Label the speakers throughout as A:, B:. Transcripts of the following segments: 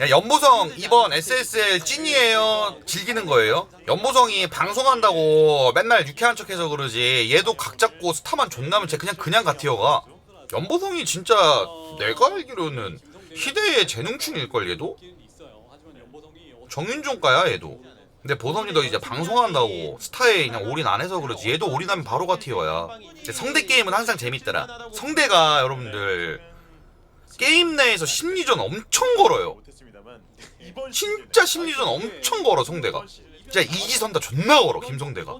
A: 야, 연보성 이번 SSL 찐이에요? 즐기는 거예요? 연보성이 방송한다고 맨날 유쾌한 척해서 그러지 얘도 각 잡고 스타만 존나면 쟤 그냥 그냥 가티어가 연보성이 진짜 내가 알기로는 희대의 재능충일걸 얘도? 정윤종가야 얘도 근데 보성이도 이제 방송한다고 스타에 그냥 올인 안 해서 그러지 얘도 올인하면 바로 근데 성대 게임은 항상 재밌더라 성대가 여러분들 게임 내에서 심리전 엄청 걸어요. 진짜 심리전 엄청 걸어 성대가. 진짜 이지선 다 존나 걸어 김성대가.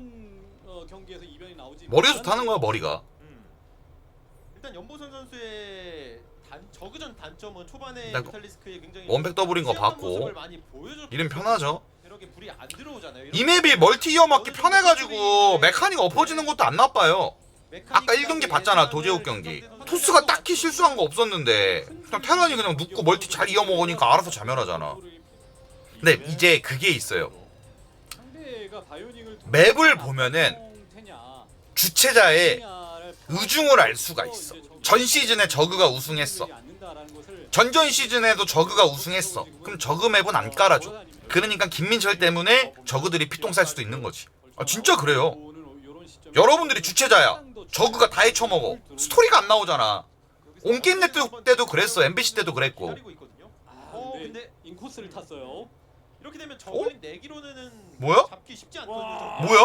A: 머리가 좋다는 거야 머리가.
B: 일단 연보선 선수의 단, 저그전 단점은 초반에 뮤탈리스크의 굉장히
A: 원백 더블인 거 봤고. 이름 편하죠?
B: 이렇게 불이 안 들어오잖아요.
A: 이 맵이 멀티 이어 맞기 편해가지고 메카닉 엎어지는 것도 안 나빠요 아까 1경기 봤잖아 도제욱 경기. 토스가 딱히 실수한 거 없었는데 그냥 테란이 그냥 눕고 멀티 잘 이어 먹으니까 알아서 자멸하잖아. 근데 이제 그게 있어요. 맵을 보면은 주체자의 의중을 알 수가 있어. 전 시즌에 저그가 우승했어. 전전 시즌에도 저그가 우승했어. 그럼 저그 맵은 안 깔아줘. 그러니까 김민철 때문에 저그들이 피똥 쌀 수도 있는 거지. 아 진짜 그래요 여러분들이 주체자야 저그가 다 헤쳐먹어 스토리가 안 나오잖아 온게임넷 때도 그랬어 MBC 때도 그랬고.
C: 어,
B: 어,
C: 근데 인코스를 탔어요.
B: 이렇게 되면 저글링 내기로는
A: 뭐야?
B: 잡기 쉽지 않거든요.
A: 뭐야?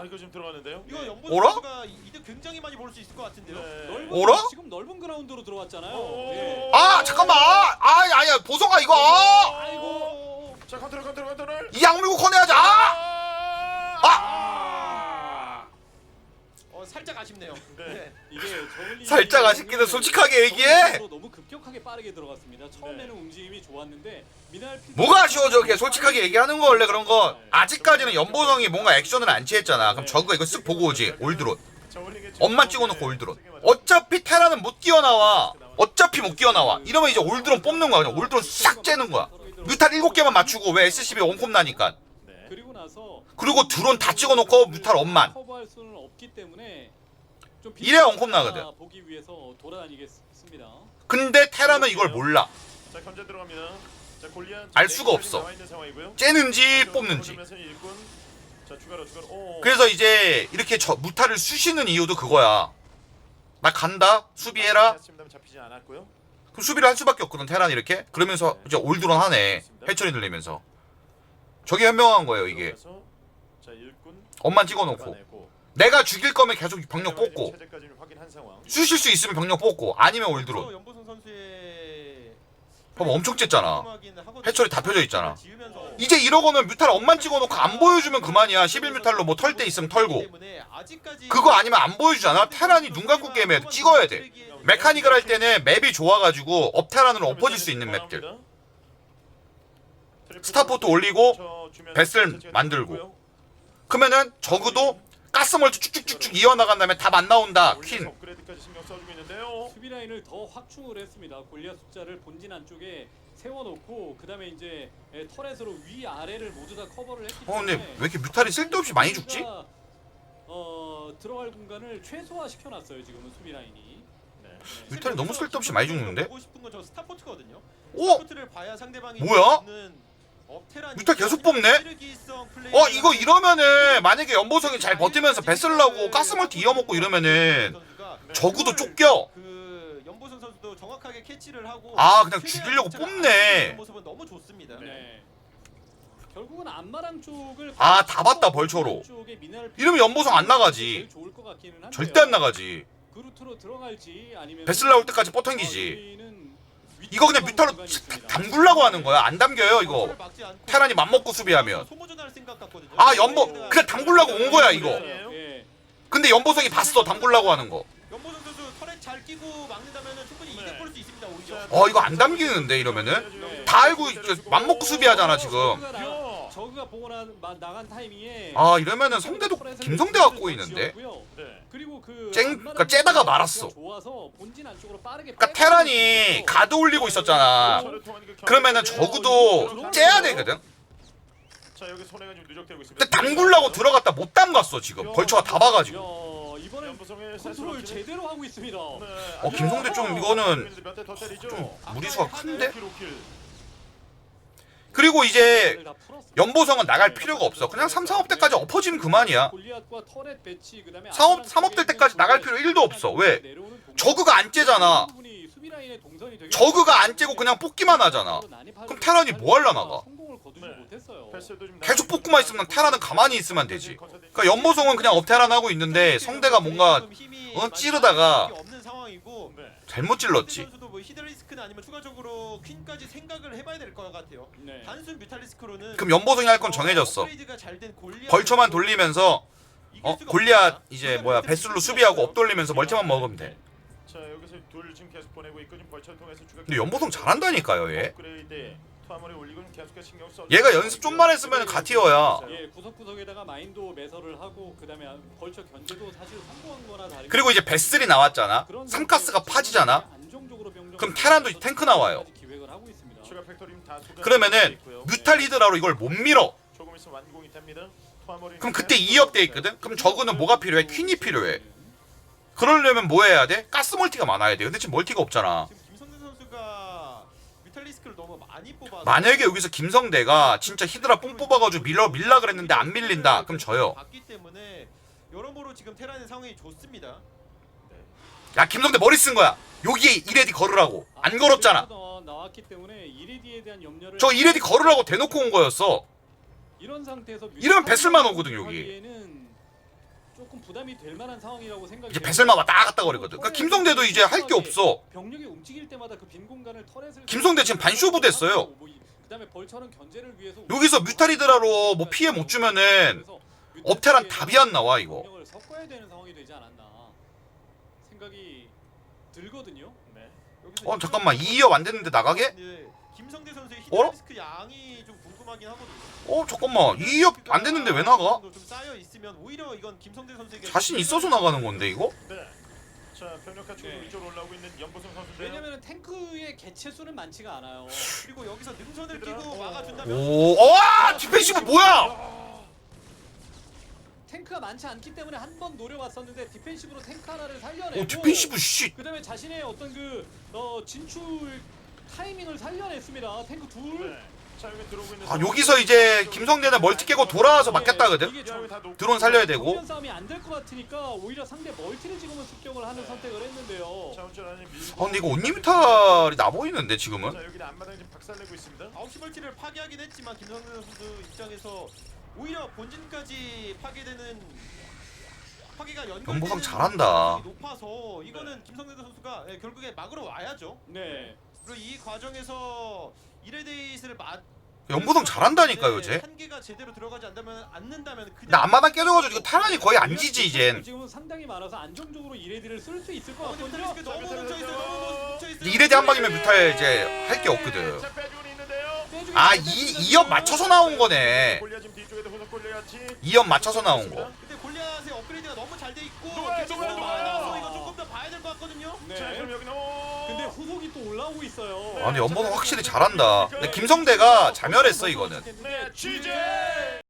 D: 아, 이거 지금 들어가는데요.
B: 이거 연보
A: 오라?
B: 선수가 이득 굉장히 많이 볼 수 있을 것 같은데요.
D: 네.
C: 넓은
A: 오라?
C: 지금 넓은 그라운드로 들어왔잖아요.
D: 오.
C: 예.
A: 아 잠깐만 아 아니 아니야 보성아 이거 아!
C: 아이고.
D: 자, 컨트롤 컨트롤 컨트롤.
A: 이 악물고 커내야지 아!
D: 아!
B: 어, 살짝 아쉽네요.
D: 네.
B: 네.
C: 이게 저글링이
A: 살짝 아쉽기는 솔직하게 얘기해.
C: 너무 급격하게 빠르게 들어갔습니다. 처음에는
D: 네.
C: 움직임이 좋았는데 미날 필드-
A: 뭐가 아쉬워 저게 솔직하게 얘기하는 거 원래 그런 거. 아직까지는 연보성이 뭔가 액션을 안 취했잖아. 그럼 저거 이거 쓱 보고 오지. 올드론
D: 저울링의
A: 엄만 찍어놓고 올드론 어차피 테라는 못 뛰어나와. 어차피 못 뛰어나와. 이러면 이제 올드론 뽑는 거야. 그냥 올드론 싹 째는 거야. 뮤탈 7개만 맞추고 왜 SCB 원콤 나니까.
D: 네.
C: 그리고 나서
A: 그리고 드론 다 찍어놓고 뮤탈 엄만.
C: 커버할 수는 없기 때문에 좀
A: 이래야 원콤 나거든.
C: 보기 위해서 돌아다니겠습니다.
A: 근데 테라는 이걸 몰라
D: 자, 견제 들어갑니다. 자, 골리앗
A: 알 수가 없어.
D: 나와 있는 상황이고요.
A: 째는지 뽑는지
D: 일꾼. 자, 추가로 추가로. 오.
A: 그래서 이제 이렇게 저 무타를 쑤시는 이유도 그거야 나 간다 수비해라
D: 잡히지 않았고요.
A: 그럼 수비를 할 수밖에 없거든 테란 이렇게 그러면서 이제 올드론 하네 해처리 늘리면서 저게 현명한 거예요 이게
D: 자, 일꾼
A: 엄만 찍어놓고
D: 잡아내고.
A: 내가 죽일 거면 계속 병력 뽑고. 쑤실 수 있으면 병력 뽑고 아니면
B: 선수의
A: 봐봐 엄청
B: 하거든요.
A: 해철이 다 펴져 있잖아. 이제 이러고는 뮤탈 엄만 찍어놓고 안 보여주면 그만이야 11뮤탈로 뭐 털 때 있으면 털고 그거 아니면 안 보여주잖아 테란이 눈 감고 게임해도 찍어야 돼 메카닉을 할 때는 맵이 좋아가지고 업테란으로 엎어질 수 있는 맵들 스타포트 올리고 베슬 만들고. 그러면은 적어도 가스멀티 쭉쭉쭉쭉 이어나간 다음에 답안 나온다 퀸
D: 업그레이드까지 신경 써주고 있는데요.
C: 수비 라인을 더 확충을 했습니다. 골리앗 숫자를 본진 안쪽에 세워놓고 그 다음에 이제 에, 터렛으로 위 아래를 모두 다 커버를 했기
A: 어
C: 때문에
A: 근데 왜 이렇게 뮤탈이 쓸데없이 많이 죽지?
C: 수비가, 어 들어갈 공간을 최소화 시켜놨어요 지금은 수비 라인이.
D: 네.
A: 뮤탈이 너무 쓸데없이 많이 죽는데?
B: 보고 싶은 건 저 스타포트거든요.
A: 오!
B: 스타포트를 봐야 상대방이
A: 뭐야?
B: 있는
A: 뮤탈 계속 뽑네? 어 이거 이러면은 만약에 연보성이 잘 버티면서 베슬라고 가스멀티 이어먹고 이러면은
B: 선수가
A: 적어도 쫓겨
B: 그 연보선 선수도 정확하게 캐치를 하고
A: 아, 그냥 죽이려고
B: 잘
A: 뽑네.
B: 안전한 모습은 너무 좋습니다.
C: 네. 결국은 안마랑 쪽을
A: 아, 다 봤다, 벌초로. 이러면 연보성 안 나가지. 절대 안 나가지
C: 그루트로 들어갈지 아니면
A: 베슬 나올 때까지 뻗당기지 이거 그냥 뮤탈로 담글라고 하는 거야. 안 담겨요 이거. 테란이 맘먹고 수비하면. 아 연보 그냥 담글라고 온 거야 이거.
C: 예.
A: 근데 연보성이 봤어 담글라고 하는 거.
B: 연보선 선수 털에 잘 끼고 막는다면 충분히
D: 네.
B: 이득 볼수 있습니다 오히려.
A: 어 이거 안 담기는데 이러면은? 다 알고 있- 맘먹고 수비하잖아 지금
C: 저그가 보고 나, 마- 나간 타이밍에
A: 아 이러면은 성대도 김성대 갖고 있는데
C: 지었고요.
D: 네.
C: 그리고 그
A: 쨍- 그러니까 째다가 말았어.
C: 좋아서 본진 안쪽으로 빠르게
A: 그러니까 테란이 가드 올리고 있었잖아 그러면은 적어도 째야 되거든
D: 자, 여기 손해가 좀 누적되고 있습니다.
A: 근데 담글라고 들어갔다 못 담갔어 지금 벌처가 다 봐가지고
C: 야, 이번엔
D: 연보성의
C: 컨트롤
D: 센스로
C: 제대로 하고 있습니다.
D: 네.
A: 어 김성대 좀 이거는
D: 몇 대더 때리죠.
A: 좀 무리수가 큰데?
D: 킬, 킬.
A: 그리고 이제. 연보성은 나갈 필요가 없어. 그냥 3, 4업 때까지 엎어지면 그만이야.
C: 골리앗과 터렛 배치, 그다음에
A: 사업-
C: 아브라함
A: 삼업 될 때까지 나갈 필요 일도 없어. 왜? 저그가 안 째잖아. 저그가 안 째고 그냥 뽑기만 하잖아. 그럼 테란이 뭐 하려 나가?
D: 네.
A: 계속 뽑고만 있으면 테라는 가만히 있으면 되지. 그러니까 연보성은 그냥 업테란 하고 있는데 성대가 뭔가 어, 찌르다가
D: 네.
A: 잘못 찔렀지.
B: 히드리스크는 아니면 추가적으로 퀸까지 생각을 해봐야 될 것 같아요.
C: 네.
B: 단순 뮤탈리스크로는
A: 그럼 연보성이 할 건 정해졌어.
B: 업그레이드가 잘된 골리앗
A: 벌초만 돌리면서
B: 이길
A: 어
B: 수가
A: 골리앗
B: 없습니다.
A: 이제 뭐야 배슬로 수비하고
B: 없어요.
A: 업 돌리면서 멀티만 먹으면 돼.
D: 자 여기서 둘 지금 계속 보내고 있고 지금 벌처를 통해서 추가.
A: 근데 연보성 잘한다니까요 얘.
D: 업그레이드 투하물에 올리고 계속해서 신경 써.
A: 얘가 연습 좀만 했으면 가티어야.
C: 예, 구석구석에다가 마인도 매설을 하고 그다음에 벌처 견제도 사실 성공한 거나 다름이
A: 그리고 이제 베슬이 나왔잖아.
C: 상태에서
A: 파지잖아. 그럼 테란도 탱크 나와요. 그러면은
D: 있고요.
A: 뮤탈 히드라로 이걸 못 밀어. 그럼 그때 2업 돼 있거든. 그럼 저그는 뭐가 필요해? 퀸이 필요해. 그러려면 뭐 해야 돼? 가스 멀티가 많아야 돼. 근데 지금 멀티가 없잖아. 만약에 여기서 김성대가 진짜 히드라 뽕 뽑아가지고 밀러 밀라 그랬는데 안 밀린다. 그럼
B: 때문에 여러모로 지금 테란의 상황이 좋습니다.
A: 야 김성대 머리 쓴 거야. 여기에 이레디 걸으라고. 안 걸었잖아.
C: 나- 나왔기 때문에 이레디에 대한 염려를
A: 저 이레디 걸으라고 대놓고 온 거였어.
C: 이런 상태에서
A: 이러면 배슬만 오거든, 여기.
C: 조금 부담이 될 만한 상황이라고 생각이
A: 이제. 배슬만 왔다 갔다 거리거든. 그러니까 김성대도 이제 할 게 없어.
C: 병력이 움직일 때마다 그 빈 공간을 터렛을
A: 김성대 지금 반쇼부 됐어요.
C: 뭐 이- 그다음에 벌처는 견제를 위해서
A: 여기서 뮤탈이드라로 뭐 피해 못 주면은 업테란 답이 안 나와 이거.
C: 섞어야 되는 상황이 되지 않았나 생각이 들거든요.
D: 네.
A: 어 잠깐만 2업 안 됐는데 나가게?
B: 네, 김성대 선수의
A: 어?
B: 히드리스크 양이 좀 궁금하긴 하거든요.
A: 어 잠깐만 2업 안 됐는데 왜 나가?
B: 좀 쌓여 있으면 오히려 이건 김성대 선수에게
A: 자신 있어서 나가는 건데 이거?
D: 네. 자 병력화 쪽으로
C: 네.
D: 이쪽으로 올라오고 있는 연보성 선수인데요.
C: 왜냐면 탱크의 개체 수는 많지가 않아요.
B: 그리고 여기서 능선을. 끼고
D: 어.
B: 막아준다면
A: 오, 어, 디펜시브 뭐야?
C: 탱크가 많지 않기 때문에 한 번 노려봤었는데 디펜시브로 탱크 하나를 살려내고
A: 오, 디펜시브 씨.
C: 그다음에 자신의 어떤 그 어, 진출 타이밍을 살려냈습니다. 탱크 둘.
D: 네. 자 여기 들어오고 있는.
A: 아 여기서 이제 김성대는 멀티 깨고 돌아와서
D: 여기 다 놓고
A: 드론 살려야 되고.
C: 정면 싸움이 안 될 것 같으니까 오히려 상대 멀티를 지금은 습격을 하는 선택을 했는데요.
A: 아 근데 이거 온리미탈이 나 보이는데 지금은?
D: 자 여기는 앞마당 지금 박살내고 있습니다.
B: 9시 멀티를 파괴하긴 했지만 김성대 선수 입장에서 오히려 본진까지 파괴되는 파괴가 연결되는
A: 연보성 잘한다.
B: 가능성이 높아서 이거는
D: 네.
B: 김성대 선수가 예, 결국에 막으러 와야죠.
C: 네.
B: 그리고 이 과정에서 이레데이스를 맞
A: 연보성 잘한다니까 요새.
B: 한 개가 제대로 들어가지 않다면 않는다면 그냥
A: 근데 앞마당 깨져가지고 이거 타란이 거의 안 지지 이젠.
C: 지금은 상당히 많아서 안정적으로 이레디를 쓸 수 있을 것
B: 어, 근데
C: 같거든요.
B: 뮤탈리스크 너무 뭉쳐 있어요. 너무 뭉쳐 있어요.
A: 이레디 한 방이면 뮤탈 이제 할 게 없거든.
D: 자.
C: 빼주기
A: 아, 잘이
C: 뺐습니다,
A: 2업 맞춰서 나온 거네.
D: 지금 뒤쪽에도.
A: 2업 맞춰서 나온 거.
B: 근데 골리앗의 업그레이드가 너무 잘 돼 있고
D: 누가요?
B: 개체수가
D: 누가요?
B: 많이 나와서 이거 조금 더 봐야 될 것 같거든요.
C: 네.
D: 자 그럼 여기는 오.
C: 근데 후속이 또 올라오고 있어요.
A: 아 근데 연보성 확실히 잘한다. 근데 김성대가 자멸했어 이거는.
D: 네 취재.